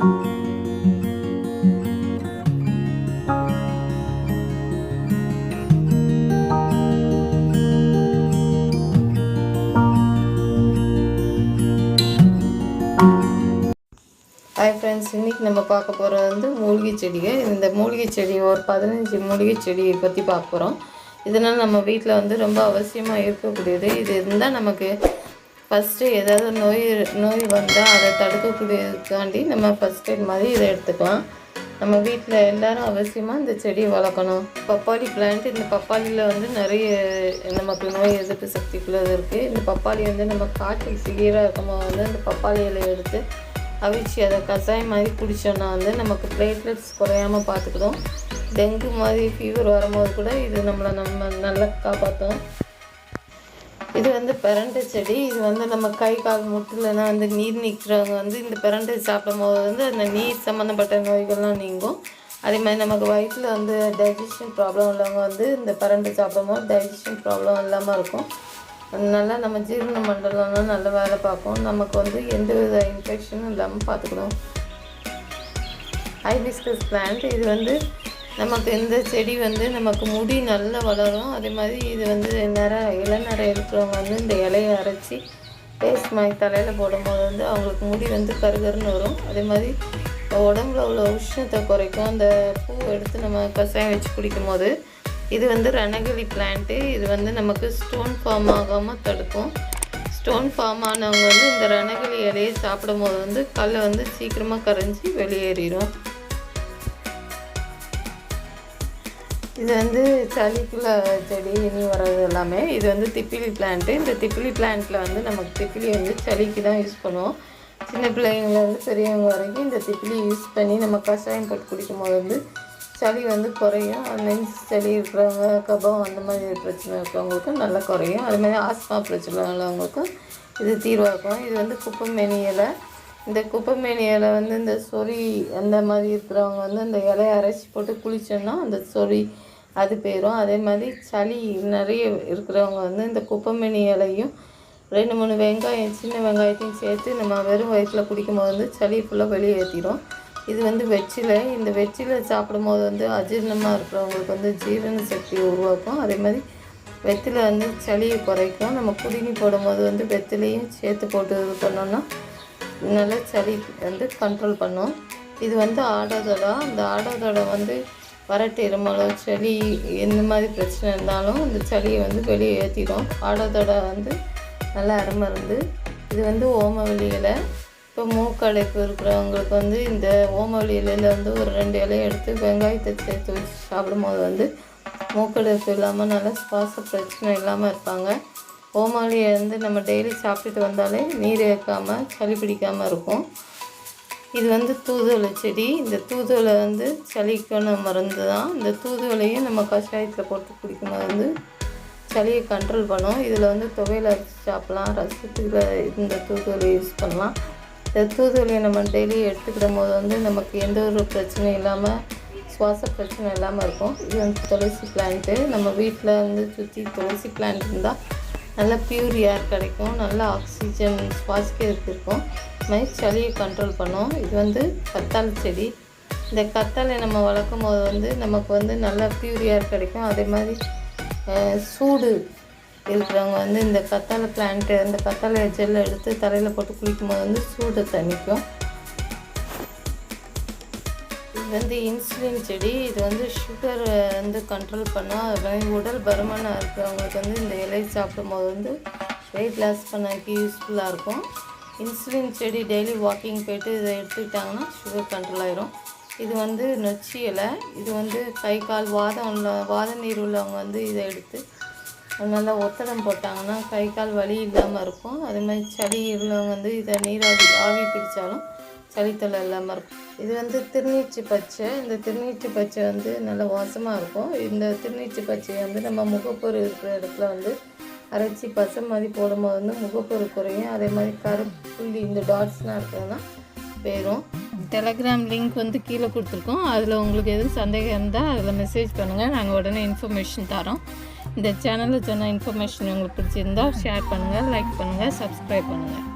Hi friends இன்றைக்கி நம்ம பார்க்க போகிறது வந்து மூலிகை செடிகள். இந்த மூலிகை செடி ஒரு பதினஞ்சு மூலிகை செடியை பற்றி பார்க்க போகிறோம் இதனால் நம்ம வீட்டில் வந்து ரொம்ப அவசியமாக இருக்கக்கூடியது. இது இருந்தால் நமக்கு ஃபஸ்ட்டு ஏதாவது நோய் நோய் வந்தால் அதை தடுக்கக்கூடியதுக்காண்டி நம்ம ஃபஸ்ட் எய்ட் மாதிரி இதை எடுத்துக்கலாம். நம்ம வீட்டில் எல்லோரும் அவசியமாக இந்த செடியை வளர்க்கணும். பப்பாளி பிளான்ட் இந்த பப்பாளியில் வந்து நிறைய நமக்கு நோய் எதிர்ப்பு சக்திக்குள்ளது இருக்குது இந்த பப்பாளி வந்து நம்ம காய்ச்சல் சிவியராக இருக்கும்போது வந்து அந்த பப்பாளி இலையை எடுத்து அவிச்சு அதை கஷாயம் மாதிரி குடித்தோன்னா வந்து நமக்கு பிளேட்லெட்ஸ் குறையாமல் பார்த்துக்கிடும் டெங்கு மாதிரி ஃபீவர் வரும்போது கூட இது நம்மளை நம்ம நல்லா காப்பாற்றும். வந்து பிரண்டை செடி இது வந்து நம்ம கை கால் முட்டுலனா வந்து நீர் நிற்கிறவங்க வந்து இந்த பிரண்டை சாப்பிடும் போது வந்து அந்த நீர் சம்மந்தப்பட்ட நோய்கள்லாம் நீங்கும். அதே மாதிரி நமக்கு வயிற்றில் வந்து டைஜஷன் ப்ராப்ளம் உள்ளவங்க வந்து இந்த பிரண்டை சாப்பிடும்போது டைஜஷன் ப்ராப்ளம் இல்லாமல் இருக்கும். நல்லா நம்ம ஜீரண மண்டலம்லாம் நல்ல வேலை பார்க்கும். நமக்கு வந்து எந்த வித இன்ஃபெக்ஷனும் இல்லாமல் பார்த்துக்கணும். ஹைபிஸ்கஸ் பிளான்ட் இது வந்து நமக்கு இந்த செடி வந்து நமக்கு முடி நல்லா வளரும். அதே மாதிரி இது வந்து நிற இளநரை இருக்கிறவங்க வந்து இந்த இலையை அரைச்சி பேஸ்ட் மாதிரி தலையில் போடும்போது வந்து அவங்களுக்கு முடி வந்து கருகருன்னு வரும். அதே மாதிரி உடம்புல உள்ள உஷ்ணத்தை குறைக்கும். அந்த பூ எடுத்து நம்ம கஷாயம் வச்சு குடிக்கும் போது இது வந்து ரணகிளி பிளான்ட்டு இது வந்து நமக்கு ஸ்டோன் ஃபார்ம் ஆகாமல் தடுக்கும். ஸ்டோன் ஃபார்ம் ஆனவங்க வந்து இந்த ரணகிளி இலையை சாப்பிடும் போது வந்து கல் வந்து சீக்கிரமாக கரைஞ்சி வெளியேறிடும் இது வந்து சளிக்குள்ள செடி இனி வர்றது எல்லாமே. இது வந்து திப்பிலி பிளான்ட்டு இந்த திப்பிலி பிளான்ட்டில் வந்து நமக்கு திப்பிலி வந்து சளிக்கு தான் யூஸ் பண்ணுவோம். சின்ன பிள்ளைங்கள்லேருந்து பெரியவங்க வரைக்கும் இந்த திப்பிலி யூஸ் பண்ணி நம்ம கஷாயம் போட்டு குடிக்கும் போது வந்து சளி வந்து குறையும். நெஞ்சு சளி இருக்கிறவங்க கபம் அந்த மாதிரி பிரச்சனை இருக்கிறவங்களுக்கும் நல்லா குறையும். அது மாதிரி ஆஸ்மா பிரச்சனை உள்ளவங்களுக்கும் இது தீர்வாக்கும். இது வந்து குப்பைமேனி இலை. இந்த குப்பைமேனி இலை வந்து இந்த சொறி அந்த மாதிரி இருக்கிறவங்க வந்து இந்த இலையை அரைச்சி போட்டு குளிச்சோன்னா அந்த சொறி அது போயிடும் அதே மாதிரி சளி நிறைய இருக்கிறவங்க வந்து இந்த குப்பைமேனி இலையும் ரெண்டு மூணு வெங்காயம் சின்ன வெங்காயத்தையும் சேர்த்து நம்ம வெறும் வயிற்றில் குடிக்கும்போது வந்து சளி ஃபுல்லாக வெளியேற்றிடும் இது வந்து வெற்றிலை. இந்த வெற்றிலை சாப்பிடும்போது வந்து அஜீரணமாக இருக்கிறவங்களுக்கு வந்து ஜீரண சக்தியை உருவாக்கும். அதே மாதிரி வெற்றிலை வந்து சளியை குறைக்கும். நம்ம குடிநீர் போடும்போது வந்து வெற்றிலையும் சேர்த்து போட்டு இது பண்ணோன்னா நல்லா சளி வந்து கண்ட்ரோல் பண்ணும். இது வந்து ஆடாதொடா. அந்த ஆடாதொடை வந்து வறட்டு இருமலோ சளி எந்த மாதிரி பிரச்சனை இருந்தாலும் இந்த சளியை வந்து வெளியே ஏற்றிடும் ஆடத்தோட வந்து நல்லா அருமருந்து. இது வந்து ஓமவல்லி இலை. இப்போ மூக்கடைப்பு இருக்கிறவங்களுக்கு வந்து இந்த ஓமவல்லி இலையில் வந்து ஒரு ரெண்டு இலையை எடுத்து வெங்காயத்தை சேர்த்து வச்சு சாப்பிடும்போது வந்து மூக்கடைப்பு இல்லாமல் நல்லா சுவாச பிரச்சனை இல்லாமல் இருப்பாங்க. ஓமவல்லியை வந்து நம்ம டெய்லி சாப்பிட்டுட்டு வந்தாலே நீர் ஏற்காமல் சளி பிடிக்காமல் இருக்கும். இது வந்து தூதுவளை செடி. இந்த தூதுவளை வந்து சளிக்கான மருந்து தான். இந்த தூதுவளையும் நம்ம கஷாயத்தில் போட்டு குடிக்கும்போது வந்து சளியை கண்ட்ரோல் பண்ணும். இதில் வந்து துவையில் அரைச்சி சாப்பிட்லாம். ரசத்துக்கு இந்த தூதுவளை யூஸ் பண்ணலாம். இந்த தூதுவளையை நம்ம டெய்லி எடுத்துக்கிடும் போது வந்து நமக்கு எந்த ஒரு பிரச்சனையும் இல்லாமல் சுவாச பிரச்சனை இல்லாமல் இருக்கும். இது வந்து துளசி பிளான்ட்டு நம்ம வீட்டில் வந்து சுற்றி துளசி பிளான்ட் இருந்தால் நல்லா பியூர் ஏர் கிடைக்கும். நல்ல ஆக்சிஜன் சுவாசிக்கிறதுக்கு இருக்கும். மாதிரி சளியை கண்ட்ரோல் பண்ணும். இது வந்து கத்தாழை செடி. இந்த கத்தாழை நம்ம வளர்க்கும் போது வந்து நமக்கு வந்து நல்லா பியூர் ஏர் கிடைக்கும். அதே மாதிரி சூடு இருக்கிறவங்க வந்து இந்த கத்தாழை பிளான்ட்டு இந்த கத்தாழை ஜெல்லை எடுத்து தலையில் போட்டு குளிக்கும்போது வந்து சூடு தணிக்கும். இது வந்து இன்சுலின் செடி. இது வந்து சுகர் வந்து கண்ட்ரோல் பண்ணால் அது மாதிரி உடல் பருமனாக இருக்கிறவங்களுக்கு வந்து இந்த இலை சாப்பிடும்போது வந்து வெயிட் லாஸ் பண்ணக்கு யூஸ்ஃபுல்லாக இருக்கும். இன்சுலின் செடி டெய்லி வாக்கிங் போயிட்டு இதை எடுத்துக்கிட்டாங்கன்னா சுகர் கண்ட்ரோல் ஆயிரும். இது வந்து நொச்சி இலை. இது வந்து கை கால் வாதம் உள்ள வாத நீர் உள்ளவங்க வந்து இதை எடுத்து நல்லா ஒத்தடம் போட்டாங்கன்னா கை கால் வலி இல்லாமல் இருக்கும். அதே மாதிரி சளி உள்ளவங்க வந்து இதை நீராவி ஆவி பிடிச்சாலும் சளித்தொல்லை இல்லாமல் இருக்கும். இது வந்து திருநீச்சி பச்சை. இந்த திருநீச்சி பச்சை வந்து நல்ல வாசமாக இருக்கும். இந்த திருநீச்சி பச்சையை வந்து நம்ம முகப்பொரு இருக்கிற இடத்துல வந்து அரைச்சி பசை மாதிரி போடும்போது வந்து முகப்பொரு குறையும். அதே மாதிரி கருப்புள்ளி இந்த டாட்ஸ்லாம் இருக்கிறதுனா போயிடும் டெலகிராம் லிங்க் வந்து கீழே கொடுத்துருக்கோம். அதில் உங்களுக்கு எதுவும் சந்தேகம் இருந்தால் அதில் மெசேஜ் பண்ணுங்கள் நாங்கள் உடனே இன்ஃபர்மேஷன் தரோம். இந்த சேனலில் சொன்ன இன்ஃபர்மேஷன் உங்களுக்கு பிடிச்சிருந்தா ஷேர் பண்ணுங்கள் லைக் பண்ணுங்கள் சப்ஸ்கிரைப் பண்ணுங்கள்